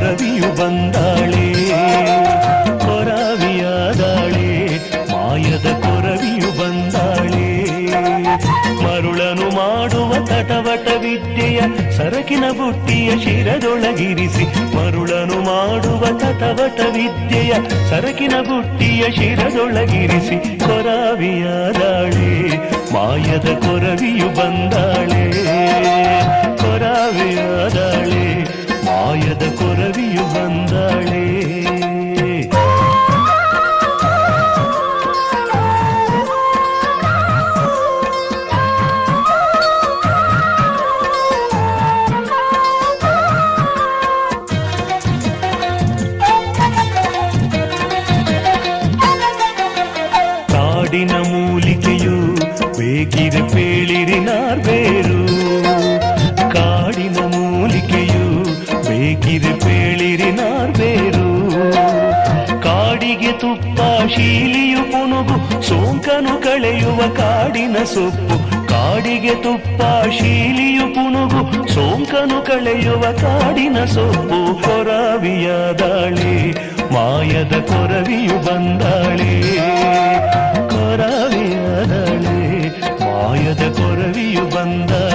ಕೊರವಿಯು ಬಂದಾಳೆ ಕೊರವಿಯಾದಾಳೆ ಮಾಯದ ಕೊರವಿಯು ಬಂದಾಳೆ. ಮರುಳನು ಮಾಡುವ ತಟವಟ ವಿದ್ಯೆಯ ಸರಕಿನ ಬುಟ್ಟಿಯ ಶಿರದೊಳಗಿರಿಸಿ, ಮರುಳನು ಮಾಡುವ ತಟವಟ ವಿದ್ಯೆಯ ಸರಕಿನ ಬುಟ್ಟಿಯ ಶಿರದೊಳಗಿರಿಸಿ ಕೊರವಿಯಾದಾಳೆ ಮಾಯದ ಕೊರವಿಯು ಬಂದಾಳೆ. ಕಾಡಿನ ಮೂಲಿಕೆಯು ಬೇಕಿರೆ ಪೇಳಿರಿ ನಾರ್ಬೇರು ಕಾಡಿನ ಮೂಲಿಕೆಯು ಬೇಕಿರೆ ಪೇಳಿರಿ ಕಾಡಿಗೆ ತುಪ್ಪ, ಶೀಲಿಯು ಪುನುಗು ಸೋಂಕನು ಕಳೆಯುವ ಕಾಡಿನ ಸೊಪ್ಪು. ಕಾಡಿಗೆ ತುಪ್ಪ, ಶೀಲಿಯು ಪುನುಗು ಸೋಂಕನು ಕಳೆಯುವ ಕಾಡಿನ ಸೊಪ್ಪು. ಕೊರವಿಯಾದಾಳೆ ಮಾಯದ ಕೊರವಿಯು ಬಂದಾಳೆ. ಕೊರವಿಯಾದಾಳೆ ಮಾಯದ ಕೊರವಿಯು ಬಂದಾಳೆ.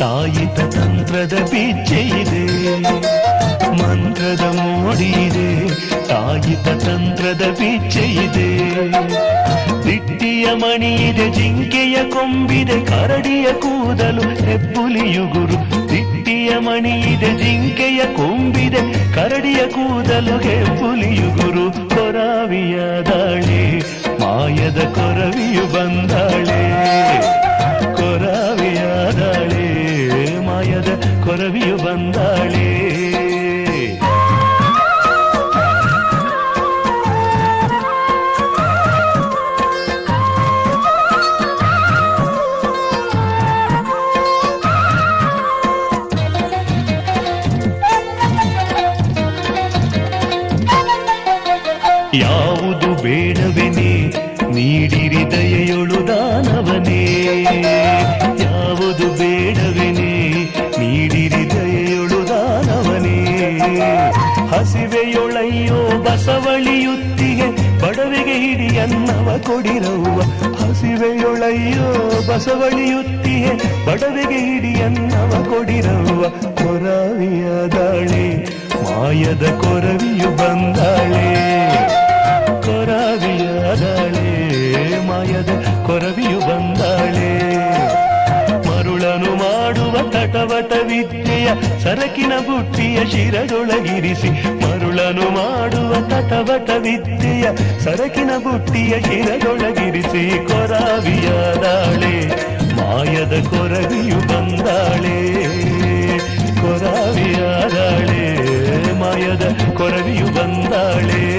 ತಾಯಿತ ತಂತ್ರದ ಪಿಚ್ಚೆ ಇದೆ. ಮಂತ್ರದ ಮೋಡಿ ಇದೆ. ತಾಯಿತ ತಂತ್ರದ ಪಿಚ್ಚೆ ಇದೆ. ದಿಟ್ಟಿಯ ಮಣಿ ಇದೆ, ಜಿಂಕೆಯ ಕೊಂಬಿದೆ, ಕರಡಿಯ ಕೂದಲು ಹೆಬ್ಬುಲಿಯುಗುರು ದಿಟ್ಟಿಯ ಮಣಿ ಇದೆ, ಜಿಂಕೆಯ ಕೊಂಬಿದೆ, ಕರಡಿಯ ಕೂದಲು ಹೆಬ್ಬುಲಿಯುಗುರು ಗುರು. ಕೊರಾವಿಯಾದಾಳೆ ಮಾಯದ ಕೊರವಿಯು ಬಂದಾಳೆ. ಯಾವುದು ಬೇಡವೆನೆ ನೀಡಿರಿ ದಯೆಯೊಳು ದಾನವನೇ. ಯಾವುದು ಬೇಡವೆನೆ ನೀಡಿರಿ ದಯೆಯೊಳು ದಾನವನೇ. ಹಸಿವೆಯೊಳಯ್ಯೋ ಬಸವಳಿಯುತ್ತಿಗೆ, ಬಡವೆಗೆ ಹಿಡಿಯನ್ನವ ಕೊಡಿರವ್ವ. ಹಸಿವೆಯೊಳಯ್ಯೋ ಬಸವಳಿಯುತ್ತಿಗೆ, ಬಡವೆಗೆ ಹಿಡಿಯನ್ನವ ಕೊಡಿರವ್ವ. ಕೊರವಿಯದಾಳೆ ಮಾಯದ ಕೊರವಿಯು ಬಂದಾಳೆ. ಮಾಯದ ಕೊರವಿಯು ಬಂದಾಳೆ. ಮರುಳನು ಮಾಡುವ ತಟವಟ ವಿದ್ಯೆಯ ಸರಕಿನ ಬುಟ್ಟಿಯ ಶಿರದೊಳಗಿರಿಸಿ, ಮರುಳನು ಮಾಡುವ ತಟವಟ ವಿದ್ಯೆಯ ಸರಕಿನ ಬುಟ್ಟಿಯ ಶಿರದೊಳಗಿರಿಸಿ ಕೊರಾವಿಯಾದಾಳೆ. ಮಾಯದ ಕೊರವಿಯು ಬಂದಾಳೆ, ಕೊರಾವಿಯಾದಾಳೆ. ಮಾಯದ ಕೊರವಿಯು ಬಂದಾಳೆ.